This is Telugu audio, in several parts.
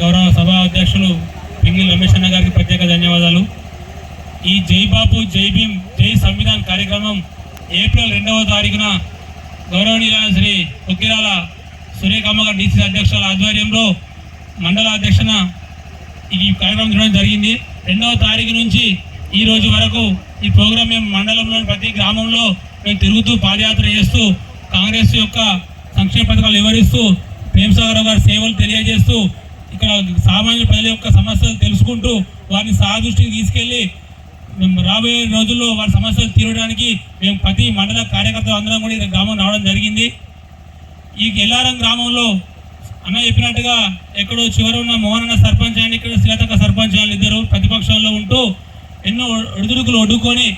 గౌరవ సభా అధ్యక్షులు పింగిల్ రమేష్ అన్న గారికి ప్రత్యేక ధన్యవాదాలు. ఈ జై బాపు జై భీమ్ జై సంవిధాన్ కార్యక్రమం ఏప్రిల్ రెండవ తారీఖున గౌరవనీయ శ్రీ ఉక్కిరాల సూర్యకమ్మ గారు డీసీ అధ్యక్షుల ఆధ్వర్యంలో మండల అధ్యక్షన ఈ కార్యక్రమం చేయడం జరిగింది. రెండవ తారీఖు నుంచి ఈ రోజు వరకు ఈ ప్రోగ్రాం మేము మండలంలోని ప్రతి గ్రామంలో మేము తిరుగుతూ పాదయాత్ర చేస్తూ కాంగ్రెస్ యొక్క సంక్షేమ పథకాలు వివరిస్తూ ప్రేమసాగర్ గారి సేవలు తెలియజేస్తూ ఇక్కడ సామాన్య ప్రజల యొక్క సమస్యలు తెలుసుకుంటూ వారిని సాదృష్టికి తీసుకెళ్ళి మేము రాబోయే రోజుల్లో వారి సమస్యలు తీరడానికి మేము ప్రతి మండల కార్యకర్తలు అందరం కూడా గ్రామం రావడం జరిగింది. ఈ ఎల్లారం గ్రామంలో అన్న చెప్పినట్టుగా ఎక్కడో చివర ఉన్న మోహనన్న సర్పంచ్ అని ఇక్కడ శ్రీలతక్క సర్పంచ్ అని ఇద్దరు ప్రతిపక్షంలో ఉంటూ ఎన్నో ఒడిదుడుకులు ఒడ్డుకొని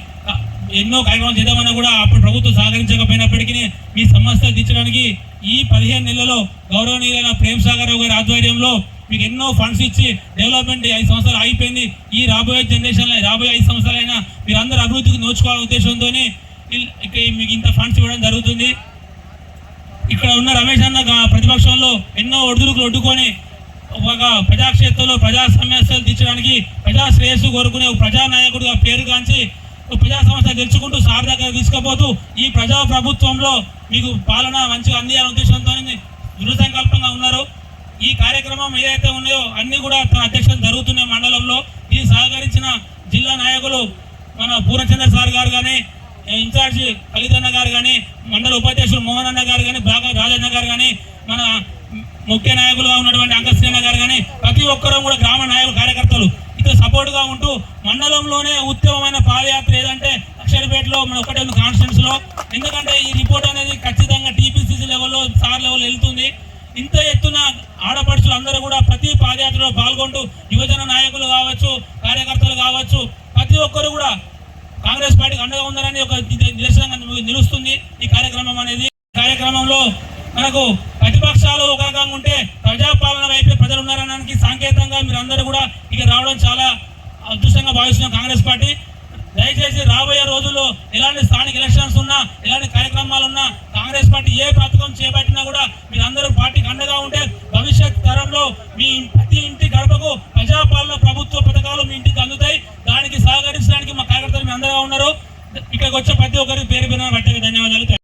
ఎన్నో కార్యక్రమాలు చేద్దామన్నా కూడా అప్పుడు ప్రభుత్వం సహకరించకపోయినప్పటికీ మీ సమస్యలు తీర్చడానికి ఈ పదిహేను నెలలో గౌరవనీయులైన ప్రేమ్ సాగర్ రావు గారి ఆధ్వర్యంలో మీకు ఎన్నో ఫండ్స్ ఇచ్చి డెవలప్మెంట్ ఐదు సంవత్సరాలు అయిపోయింది ఈ రాబోయే జనరేషన్లో రాబోయే ఐదు సంవత్సరాలైనా మీరు అందరూ అభివృద్ధికి నోచుకోవాలనే ఉద్దేశంతో మీకు ఇంత ఫండ్స్ ఇవ్వడం జరుగుతుంది. ఇక్కడ ఉన్న రమేష్ అన్న ప్రతిపక్షంలో ఎన్నో ఒడిదుడుకులు ఒడ్డుకొని ఒక ప్రజాక్షేత్రంలో ప్రజా సమస్యలు తీర్చడానికి ప్రజా శ్రేయస్సు కోరుకునే ఒక ప్రజానాయకుడిగా పేరు కాంచి ప్రజా సమస్య తెచ్చుకుంటూ సార్ దగ్గర తీసుకుపోతూ ఈ ప్రజా ప్రభుత్వంలో మీకు పాలన మంచిగా అందియాలనే ఉద్దేశంతో దృఢ సంకల్పంగా ఉన్నారు. ఈ కార్యక్రమం ఏదైతే ఉన్నాయో అన్ని కూడా తన అధ్యక్షత జరుగుతున్నాయి మండలంలో. దీన్ని సహకరించిన జిల్లా నాయకులు మన పూర్ణచంద్ర సార్ గారు కానీ ఇన్ఛార్జి కలితన్న గారు కానీ మండల ఉపాధ్యక్షులు మోహన్ అన్న గారు కానీ బాగా రాజన్న గారు కానీ మన ముఖ్య నాయకులుగా ఉన్నటువంటి అంకశ్రీన గారు కానీ ప్రతి ఒక్కరూ కూడా గ్రామ నాయకులు కార్యకర్తలు ఇతర సపోర్ట్గా ఉంటూ మండలంలోనే ఉత్తమమైన పాదయాత్ర ఏదంటే అక్షరపేటలో మన ఒకటే ఉంది ఎందుకంటే ఈ రిపోర్ట్ అనేది పాల్గొంటూ యువజన నాయకులు కావచ్చు కార్యకర్తలు కావచ్చు ప్రతి ఒక్కరు కూడా కాంగ్రెస్ పార్టీకి అండగా ఉందని ఒక నిదర్శనంగా నిలుస్తుంది ఈ కార్యక్రమం అనేది. కార్యక్రమంలో మనకు ప్రతిపక్షాలు ఒక రకంగా ఉంటే ప్రజాపాలన వైపే ప్రజలు ఉన్నారనడానికి సాంకేతంగా మీరు అందరూ కూడా ఇక రావడం చాలా అదృష్టంగా భావిస్తున్నాం కాంగ్రెస్ పార్టీ. దయచేసి రాబోయే రోజుల్లో ఎలాంటి స్థానిక ఎలక్షన్స్ ఉన్నా ఎలాంటి కార్యక్రమాలు ఉన్నా కాంగ్రెస్ పార్టీ ఏ పథకం చేపట్టినా కూడా మీరందరూ పార్టీకి అండగా ఉంటే భవిష్యత్ తరంలో మీ అందరూ ఉన్నారు ఇక్కడికి వచ్చిన ప్రతి ఒక్కరికి పేరు పేరున బట్టి ధన్యవాదాలు